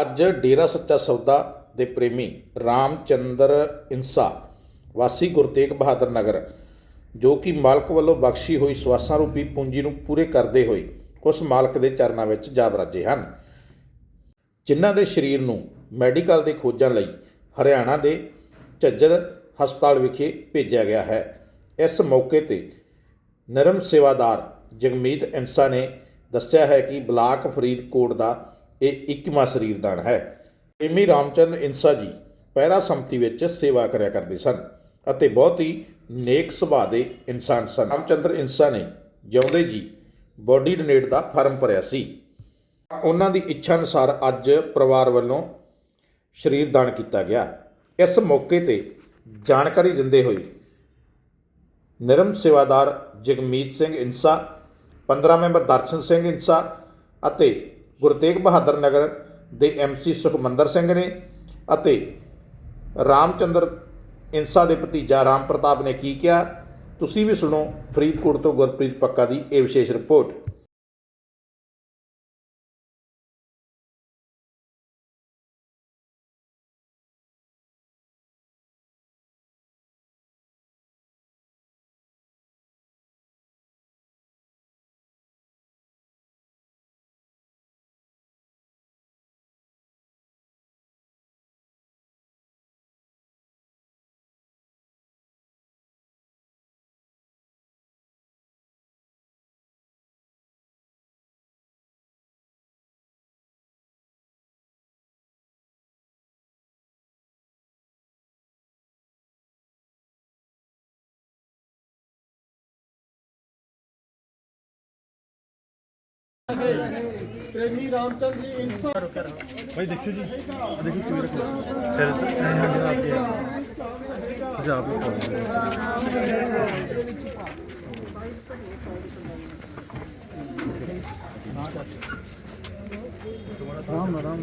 ਅੱਜ ਡੇਰਾ ਸੱਚਾ ਸੌਦਾ ਦੇ ਪ੍ਰੇਮੀ ਰਾਮਚੰਦਰ ਇੰਸਾ ਵਾਸੀ ਗੁਰਤੇਗ ਬਹਾਦਰ ਨਗਰ, ਜੋ ਕਿ ਮਾਲਕ ਵੱਲੋਂ ਬਖਸ਼ੀ ਹੋਈ ਸਵਾਸਾਂ ਰੂਪੀ ਪੂੰਜੀ ਨੂੰ ਪੂਰੇ ਕਰਦੇ ਹੋਏ ਉਸ ਮਾਲਕ ਦੇ ਚਰਨਾਂ ਵਿੱਚ ਜਾ ਬਰਾਜੇ ਹਨ। ਜਿਨ੍ਹਾਂ ਦੇ ਸਰੀਰ ਨੂੰ ਮੈਡੀਕਲ ਦੇ ਖੋਜਾਂ ਲਈ ਹਰਿਆਣਾ ਦੇ ਝੱਜਰ ਹਸਪਤਾਲ ਵਿਖੇ ਭੇਜਿਆ ਗਿਆ ਹੈ। ਇਸ ਮੌਕੇ ਤੇ ਨਰਮ ਸੇਵਾਦਾਰ ਜਗਮੀਤ ਇੰਸਾ ਨੇ ਦੱਸਿਆ ਹੈ ਕਿ ਬਲਾਕ ਫਰੀਦਕੋਟ ਦਾ ਇਹ 21ਵਾਂ ਸਰੀਰਦਾਨ ਹੈ। ਪ੍ਰੇਮੀ ਰਾਮਚੰਦ ਇੰਸਾ ਜੀ ਪਹਿਰਾ ਸੰਮਤੀ ਵਿੱਚ ਸੇਵਾ ਕਰਿਆ ਕਰਦੇ ਸਨ ਅਤੇ ਬਹੁਤ ਹੀ ਨੇਕ ਸੁਭਾਅ ਦੇ ਇਨਸਾਨ ਸਨ। ਰਾਮਚੰਦਰ ਇੰਸਾ ਨੇ ਜਿਉਂਦੇ ਜੀ ਬੋਡੀ ਡੋਨੇਟ ਦਾ ਫਾਰਮ ਭਰਿਆ ਸੀ। ਉਹਨਾਂ ਦੀ ਇੱਛਾ ਅਨੁਸਾਰ ਅੱਜ ਪਰਿਵਾਰ ਵੱਲੋਂ ਸਰੀਰ ਦਾਨ ਕੀਤਾ ਗਿਆ। ਇਸ ਮੌਕੇ ਤੇ ਜਾਣਕਾਰੀ ਦਿੰਦੇ ਹੋਏ ਨਿਰਮ ਸੇਵਾਦਾਰ ਜਗਮੀਤ ਸਿੰਘ ਇੰਸਾ 15 ਮੈਂਬਰ ਦਰਸ਼ਨ ਸਿੰਘ ਇੰਸਾ ਅਤੇ ਗੁਰੂ ਤੇਗ ਬਹਾਦਰ ਨਗਰ ਦੇ ਐਮਸੀ ਸੁਖਮੰਦਰ ਸਿੰਘ ਨੇ ਅਤੇ ਰਾਮਚੰਦਰ ਇੰਸਾ ਦੇ ਭਤੀਜਾ ਰਾਮ ਪ੍ਰਤਾਪ ਨੇ ਕੀ ਕਿਹਾ? ਤੁਸੀਂ ਵੀ ਸੁਣੋ ਫਰੀਦਕੋਟ ਤੋਂ ਗੁਰਪ੍ਰੀਤ ਪੱਕਾ ਦੀ ਇਹ ਵਿਸ਼ੇਸ਼ ਰਿਪੋਰਟ। ਪ੍ਰੇਮੀ ਰਾਮਚੰਦ ਜੀ ਇਨਸਾ ਭਾਈ ਦੇਖਿਓ ਜੀ। ਆਹ ਦੇਖੋ ਰਾਮ ਰਾਮ।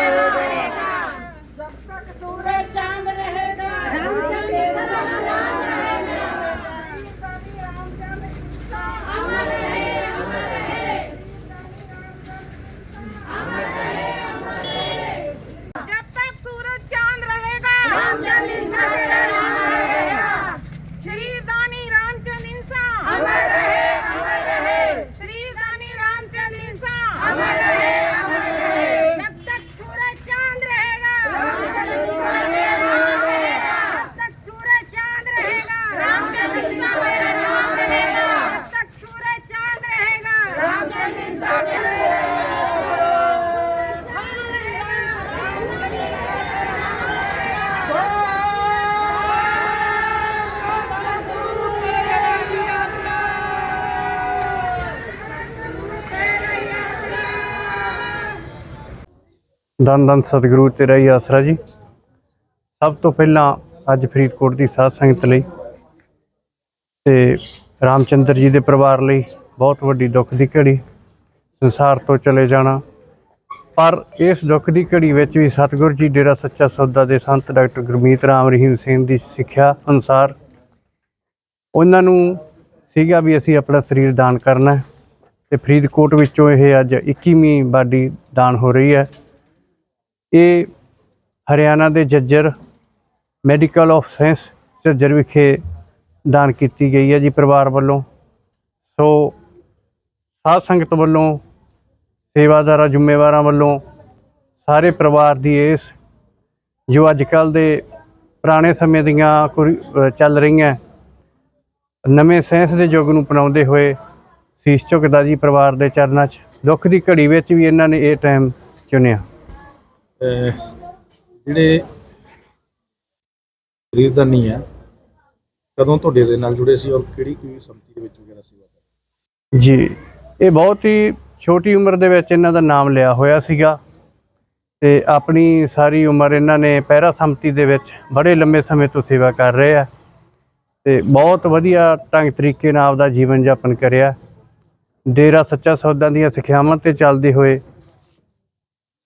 Socialism ਦਨ ਦਨ ਸਤਿਗੁਰੂ ਤੇਰਾ ਹੀ ਆਸਰਾ ਜੀ। ਸਭ ਤੋਂ ਪਹਿਲਾਂ ਅੱਜ ਫਰੀਦਕੋਟ ਦੀ ਸਾਧ ਸੰਗਤ ਲਈ ਤੇ ਰਾਮਚੰਦਰ ਜੀ ਦੇ ਪਰਿਵਾਰ ਲਈ ਬਹੁਤ ਵੱਡੀ ਦੁੱਖ ਦੀ ਘੜੀ, ਸੰਸਾਰ ਤੋਂ ਚਲੇ ਜਾਣਾ। ਪਰ ਇਸ ਦੁੱਖ ਦੀ ਘੜੀ ਵਿੱਚ ਵੀ ਸਤਿਗੁਰੂ ਜੀ ਡੇਰਾ ਸੱਚਾ ਸੌਦਾ ਦੇ ਸੰਤ ਡਾਕਟਰ ਗੁਰਮੀਤ ਰਾਮ ਰਹੀਮ ਸਿੰਘ ਦੀ ਸਿੱਖਿਆ ਅਨੁਸਾਰ ਉਹਨਾਂ ਨੂੰ ਸੀਗਾ ਵੀ ਅਸੀਂ ਆਪਣਾ ਸਰੀਰ ਦਾਨ ਕਰਨਾ ਹੈ ਤੇ ਫਰੀਦਕੋਟ ਵਿੱਚੋਂ ਇਹ ਅੱਜ 21ਵੀਂ ਬਾਡੀ ਦਾਨ ਹੋ ਰਹੀ ਹੈ। ਇਹ ਹਰਿਆਣਾ ਦੇ Jhajjar medical of science Jhajjar ਵਿਖੇ ਦਾਨ ਕੀਤੀ ਗਈ ਹੈ ਜੀ ਪਰਿਵਾਰ ਵੱਲੋਂ। ਸੋ ਸਾਧ ਸੰਗਤ ਵੱਲੋਂ, ਸੇਵਾਦਾਰਾਂ, ਜ਼ਿੰਮੇਵਾਰਾਂ ਵੱਲੋਂ ਸਾਰੇ ਪਰਿਵਾਰ ਦੀ ਇਸ ਜੋ ਅੱਜ ਕੱਲ ਦੇ ਪੁਰਾਣੇ ਸਮੇਂ ਦੀਆਂ ਕੁਰੀ- ਚੱਲ ਰਹੀਆਂ ਨਵੇਂ ਸਾਇੰਸ ਦੇ ਯੁੱਗ ਨੂੰ ਅਪਣਾਉਂਦੇ ਹੋਏ ਸੀਸ ਝੁਕਦਾ ਜੀ ਪਰਿਵਾਰ ਦੇ ਚਰਨਾਂ 'ਚ। ਦੁੱਖ ਦੀ ਘੜੀ ਵਿੱਚ ਵੀ ਇਹਨਾਂ ਨੇ ਇਹ ਟਾਈਮ ਚੁਣਿਆ। ਜਿਹੜੇ ਸਰੀਰਦਾਨੀ ਆ, ਕਦੋਂ ਤੁਹਾਡੇ ਦੇ ਨਾਲ ਜੁੜੇ ਸੀ ਔਰ ਕਿਹੜੀ ਕੋਈ ਸੰਮਤੀ ਦੇ ਵਿੱਚ ਵਗੈਰਾ ਸੇਵਾ ਜੀ, ਇਹ ਬਹੁਤ ਹੀ ਛੋਟੀ ਉਮਰ ਦੇ ਵਿੱਚ ਇਹਨਾਂ ਦਾ ਨਾਮ ਲਿਆ ਹੋਇਆ ਸੀਗਾ ਤੇ ਆਪਣੀ ਸਾਰੀ ਉਮਰ ਇਹਨਾਂ ਨੇ ਪਹਿਰਾ ਸੰਮਤੀ ਦੇ ਵਿੱਚ ਬੜੇ ਲੰਮੇ ਸਮੇਂ ਤੋਂ ਸੇਵਾ ਕਰ ਰਹੇ ਆ ਤੇ ਬਹੁਤ ਵਧੀਆ ਢੰਗ ਤਰੀਕੇ ਨਾਲ ਆਪਦਾ ਜੀਵਨ ਯਾਪਨ ਕਰਿਆ। ਡੇਰਾ ਸੱਚਾ ਸੌਦਾ ਦੀਆਂ ਸਿੱਖਿਆਵਾਂ ਤੇ ਚੱਲਦੇ ਹੋਏ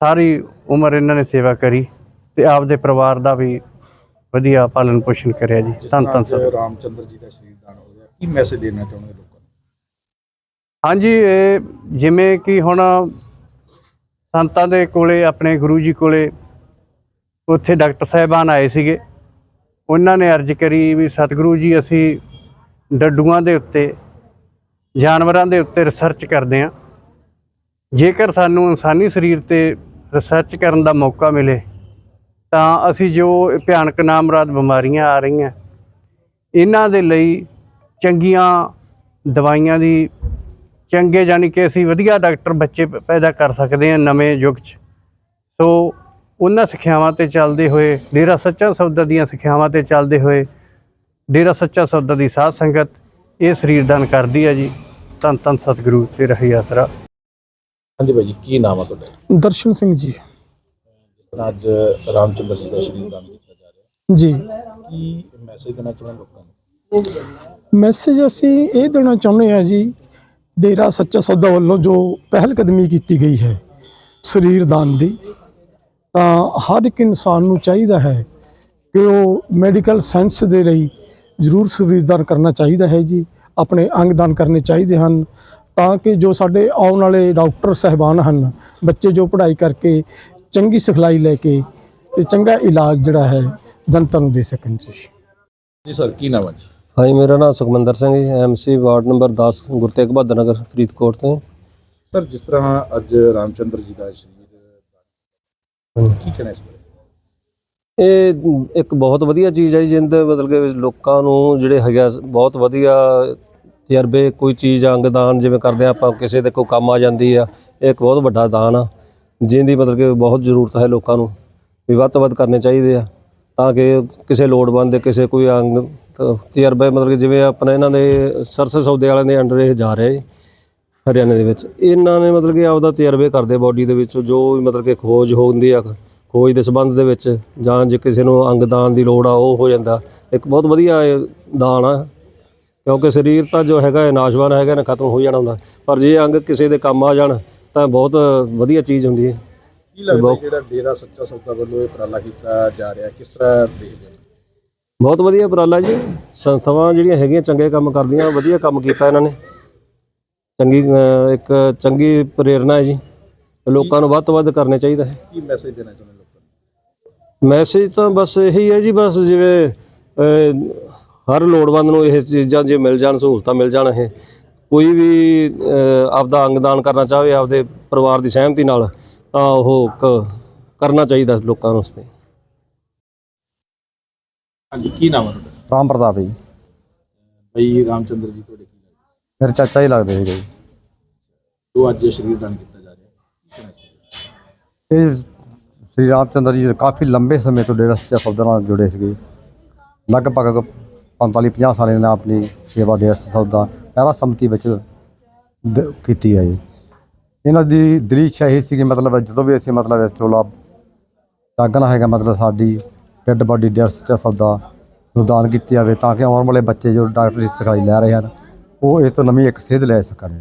ਸਾਰੀ ਉਮਰ ਇਹਨਾਂ ਨੇ ਸੇਵਾ ਕਰੀ ਤੇ ਆਪਦੇ ਪਰਿਵਾਰ ਦਾ ਵੀ ਵਧੀਆ ਪਾਲਣ ਪੋਸ਼ਣ ਕਰਿਆ ਜੀ। ਅੱਜ ਸਰ ਰਾਮਚੰਦਰ ਜੀ ਦਾ ਸ਼ਰੀਰ ਦਾਨ ਹੋ ਗਿਆ ਕੀ ਮੈਸੇਜ ਦੇਣਾ ਚਾਹੁੰਦੇ ਲੋਕਾਂ ਨੂੰ? ਹਾਂਜੀ ਇਹ ਜਿਵੇਂ ਕਿ ਹੁਣ ਸੰਤਾਂ ਦੇ ਕੋਲੇ ਆਪਣੇ ਗੁਰੂ ਜੀ ਕੋਲੇ ਉੱਥੇ ਡਾਕਟਰ ਸਾਹਿਬਾਨ ਆਏ ਸੀਗੇ। ਉਹਨਾਂ ਨੇ ਅਰਜ਼ ਕਰੀ ਵੀ ਸਤਿਗੁਰੂ ਜੀ ਅਸੀਂ ਡੱਡੂਆਂ ਦੇ ਉੱਤੇ ਜਾਨਵਰਾਂ ਦੇ ਉੱਤੇ ਰਿਸਰਚ ਕਰਦੇ ਹਾਂ ਜੇਕਰ ਸਾਨੂੰ ਇਨਸਾਨੀ ਸਰੀਰ ਤੇ ਰਿਸਰਚ ਕਰਨ ਦਾ ਮੌਕਾ ਮਿਲੇ, ਤਾਂ ਅਸੀਂ ਜੋ ਭਿਆਨਕ ਨਾਮਰਾਦ ਬਿਮਾਰੀਆਂ ਆ ਰਹੀਆਂ, ਇਹਨਾਂ ਦੇ ਲਈ ਚੰਗੀਆਂ ਦਵਾਈਆਂ ਦੀ, ਚੰਗੇ ਜਾਨੀ ਕਿ ਅਸੀਂ ਵਧੀਆ ਡਾਕਟਰ ਬੱਚੇ ਪ- ਪੈਦਾ ਕਰ ਸਕਦੇ ਹਾਂ ਨਵੇਂ ਯੁੱਗ 'ਚ। ਸੋ ਉਹਨਾਂ ਸਿੱਖਿਆਵਾਂ ਤੇ ਚੱਲਦੇ ਹੋਏ, ਡੇਰਾ ਸੱਚਾ ਸੌਦਾ ਦੀਆਂ ਸਿੱਖਿਆਵਾਂ ਤੇ ਚੱਲਦੇ ਹੋਏ, ਡੇਰਾ ਸੱਚਾ ਸੌਦਾ ਦੀ ਸਾਧ ਸੰਗਤ ਇਹ ਸਰੀਰ ਦਾਨ ਕਰਦੀ ਹੈ ਜੀ। ਧੰਨ ਧੰਨ ਸਤਿਗੁਰੂ ਤੇ ਰਹੀ ਆਸਰਾ ਹਾਂਜੀ ਭਾਈ ਜੀ ਕੀ ਨਾਮ ਆ ਤੁਹਾਡਾ? ਦਰਸ਼ਨ ਸਿੰਘ ਜੀ। ਜਿਸ ਤਰ੍ਹਾਂ ਅੱਜ ਰਾਮਚੰਦਰ ਜੀ ਦਾ ਸ਼ਰੀਰ ਦਾਨ ਕੀਤਾ ਜਾ ਰਿਹਾ। ਜੀ। ਕੀ ਮੈਸੇਜ ਦੇਣਾ ਚਾਹੁੰਦੇ ਲੋਕਾਂ ਨੂੰ? ਮੈਸੇਜ ਅਸੀਂ ਇਹ ਦੇਣਾ ਚਾਹੁੰਦੇ ਹਾਂ ਜੀ ਡੇਰਾ ਸੱਚਾ ਸੌਦਾ ਵੱਲੋਂ ਜੋ ਪਹਿਲ ਕਦਮੀ ਕੀਤੀ ਗਈ ਹੈ ਸਰੀਰ ਦਾਨ ਦੀ ਤਾਂ ਹਰ ਇੱਕ ਇਨਸਾਨ ਨੂੰ ਚਾਹੀਦਾ ਹੈ ਕਿ ਉਹ ਮੈਡੀਕਲ ਸਾਇੰਸ ਦੇ ਲਈ ਜ਼ਰੂਰ ਸਰੀਰ ਦਾਨ ਕਰਨਾ ਚਾਹੀਦਾ ਹੈ ਜੀ ਆਪਣੇ ਅੰਗ ਦਾਨ ਕਰਨੇ ਚਾਹੀਦੇ ਹਨ ਤਾਂ ਕਿ ਜੋ ਸਾਡੇ ਆਉਣ ਵਾਲੇ ਡਾਕਟਰ ਸਹਿਬਾਨ ਹਨ ਬੱਚੇ ਜੋ ਪੜ੍ਹਾਈ ਕਰਕੇ ਚੰਗੀ ਸਿਖਲਾਈ ਲੈ ਕੇ ਤੇ ਚੰਗਾ ਇਲਾਜ ਜਿਹੜਾ ਹੈ ਜਨਤਾ ਨੂੰ ਦੇ ਸਕਣ ਜੀ। ਜੀ ਸਰ ਕੀ ਨਾਮ ਆ ਜੀ? ਹਾਂਜੀ ਮੇਰਾ ਨਾਮ Sukhmandar Singh ji MC ward number 10 Gurteg Bahadur Nagar Faridkot ਤੋਂ। ਸਰ ਜਿਸ ਤਰ੍ਹਾਂ ਅੱਜ ਰਾਮਚੰਦਰ ਜੀ ਦਾ ਸ਼ਰੀਰ ਕੀ ਕਹਿਣਾ ਇਸ ਬਾਰੇ? ਇਹ ਇੱਕ ਬਹੁਤ ਵਧੀਆ ਚੀਜ਼ ਹੈ ਜਿੰਦੇ ਮਤਲਬ ਕਿ ਲੋਕਾਂ ਨੂੰ ਜਿਹੜੇ ਹੈਗਾ ਬਹੁਤ ਵਧੀਆ ਤਜਰਬੇ, ਕੋਈ ਚੀਜ਼ ਅੰਗਦਾਨ ਜਿਵੇਂ ਕਰਦੇ ਆ ਆਪਾਂ, ਕਿਸੇ ਦੇ ਕੋਈ ਕੰਮ ਆ ਜਾਂਦੀ ਆ, ਇਹ ਇੱਕ ਬਹੁਤ ਵੱਡਾ ਦਾਨ ਆ ਜਿਹਦੀ ਮਤਲਬ ਕਿ ਬਹੁਤ ਜ਼ਰੂਰਤ ਹੈ ਲੋਕਾਂ ਨੂੰ, ਵੀ ਵੱਧ ਤੋਂ ਵੱਧ ਕਰਨੇ ਚਾਹੀਦੇ ਆ, ਤਾਂ ਕਿ ਕਿਸੇ ਲੋੜਵੰਦ ਦੇ ਕਿਸੇ ਕੋਈ ਅੰਗ, ਤਜਰਬੇ ਮਤਲਬ ਕਿ ਜਿਵੇਂ ਆਪਣੇ ਇਹਨਾਂ ਦੇ ਸਰਸੇ ਸੌਦੇ ਵਾਲਿਆਂ ਦੇ ਅੰਡਰ ਇਹ ਜਾ ਰਹੇ ਹਰਿਆਣੇ ਦੇ ਵਿੱਚ, ਇਹਨਾਂ ਨੇ ਮਤਲਬ ਕਿ ਆਪਦਾ ਤਜਰਬੇ ਕਰਦੇ ਬਾਡੀ ਦੇ ਵਿੱਚ, ਜੋ ਵੀ ਮਤਲਬ ਕਿ ਖੋਜ ਹੁੰਦੀ ਆ, ਖੋਜ ਦੇ ਸੰਬੰਧ ਦੇ ਵਿੱਚ, ਜਾਂ ਜੇ ਕਿਸੇ ਨੂੰ ਅੰਗਦਾਨ ਦੀ ਲੋੜ ਆ, ਉਹ ਹੋ ਜਾਂਦਾ, ਇੱਕ ਬਹੁਤ ਵਧੀਆ ਦਾਨ ਆ ਕਿਉਂਕਿ ਸਰੀਰ ਤਾਂ ਜੋ ਹੈਗਾ ਇਹ ਨਾਸ਼ਵਾਨ ਹੈਗਾ ਨਾ ਖਤਮ ਹੋ ਜਾਣਾ ਹੁੰਦਾ। ਪਰ ਜੇ ਅੰਗ ਕਿਸੇ ਦੇ ਕੰਮ ਆ ਜਾਣ ਤਾਂ ਬਹੁਤ ਵਧੀਆ ਚੀਜ਼ ਹੁੰਦੀ ਹੈ। ਕੀ ਲੱਗਦਾ ਜਿਹੜਾ ਡੇਰਾ ਸੱਚਾ ਸੌਦਾ ਵੱਲੋਂ ਇਹ ਉਪਰਾਲਾ ਕੀਤਾ ਜਾ ਰਿਹਾ ਕਿਸ ਤਰ੍ਹਾਂ ਦੇਖਦੇ ਹੋ? ਬਹੁਤ ਵਧੀਆ ਉਪਰਾਲਾ ਜੀ। ਸੰਸਥਾਵਾਂ ਜਿਹੜੀਆਂ ਹੈਗੀਆਂ ਚੰਗੇ ਕੰਮ ਕਰਦੀਆਂ ਵਧੀਆ ਕੰਮ ਕੀਤਾ ਇਹਨਾਂ ਨੇ। ਚੰਗੀ ਇੱਕ ਚੰਗੀ ਪ੍ਰੇਰਣਾ ਹੈ ਜੀ। ਲੋਕਾਂ ਨੂੰ ਵੱਧ ਤੋਂ ਵੱਧ ਕਰਨੇ ਚਾਹੀਦਾ ਹੈ। ਕੀ ਮੈਸੇਜ ਦੇਣਾ ਚਾਹੁੰਦੇ ਲੋਕਾਂ ਨੂੰ? ਮੈਸੇਜ ਤਾਂ ਬਸ ਇਹੀ ਹੈ ਜੀ ਬਸ ਜਿਵੇਂ ਹਰ ਲੋੜਵੰਦ ਨੂੰ ਇਹ ਚੀਜ਼ਾਂ ਜੇ ਮਿਲ ਜਾਣ ਸਹੂਲਤਾਂ ਮਿਲ ਜਾਣ ਇਹ ਕੋਈ ਵੀ ਆਪਦਾ ਅੰਗਦਾਨ ਕਰਨਾ ਚਾਹਵੇ ਆਪਦੇ ਪਰਿਵਾਰ ਦੀ ਸਹਿਮਤੀ ਨਾਲ ਤਾਂ ਉਹ ਕਰਨਾ ਚਾਹੀਦਾ ਲੋਕਾਂ ਨੂੰ ਉਸਤੇ ਹਾਂਜੀ ਕੀ ਨਾਮ ਤੁਹਾਡਾ? ਰਾਮ ਪ੍ਰਤਾਪ ਜੀ। ਭਾਈ ਰਾਮਚੰਦਰ ਜੀ ਤੁਹਾਡੇ ਕੀ ਲੱਗਦੇ? ਸੀ ਮੇਰੇ ਚਾਚਾ ਹੀ ਲੱਗਦੇ ਸੀਗੇ ਜੀ। ਜੋ ਅੱਜ ਸ਼ਰੀਰ ਦਾਨ ਕੀਤਾ ਜਾ ਰਿਹਾ। ਕੀ ਕਹਿਣਾ ਚਾਹੁੰਦੇ ਹੋ? ਇਹ ਸ੍ਰੀ ਰਾਮ ਚੰਦਰ ਜੀ ਕਾਫੀ ਲੰਬੇ ਸਮੇਂ ਤੋਂ ਡੇਰਾ ਸੱਚਾ ਸੌਦਾ ਨਾਲ ਜੁੜੇ ਸੀਗੇ। ਲਗਭਗ 45 50 ਸਾਲ ਇਹਨਾਂ ਆਪਣੀ ਸੇਵਾ ਡੇਰਾ ਸੱਚਾ ਸੌਦਾ ਪਹਿਲਾ ਸੰਮਤੀ ਵਿੱਚ ਦ- ਕੀਤੀ ਹੈ ਜੀ। ਇਹਨਾਂ ਦੀ ਦ੍ਰਿਸ਼ ਇੱਛਾ ਇਹ ਸੀ ਕਿ ਮਤਲਬ ਜਦੋਂ ਵੀ ਅਸੀਂ ਮਤਲਬ ਚੋਲਾ ਜਾਗਣਾ ਹੈਗਾ, ਮਤਲਬ ਸਾਡੀ ਡੈਡ ਬਾਡੀ ਡੇਰਾ ਸੱਚਾ ਸੌਦਾ ਨੂੰ ਦਾਨ ਕੀਤੀ ਜਾਵੇ ਤਾਂ ਕਿ ਆਉਣ ਵਾਲੇ ਬੱਚੇ ਜੋ ਡਾਕਟਰੀ ਸਿਖਲਾਈ ਲੈ ਰਹੇ ਹਨ, ਉਹ ਇਸ ਤੋਂ ਨਵੀਂ ਇੱਕ ਸੇਧ ਲੈ ਸਕਣ।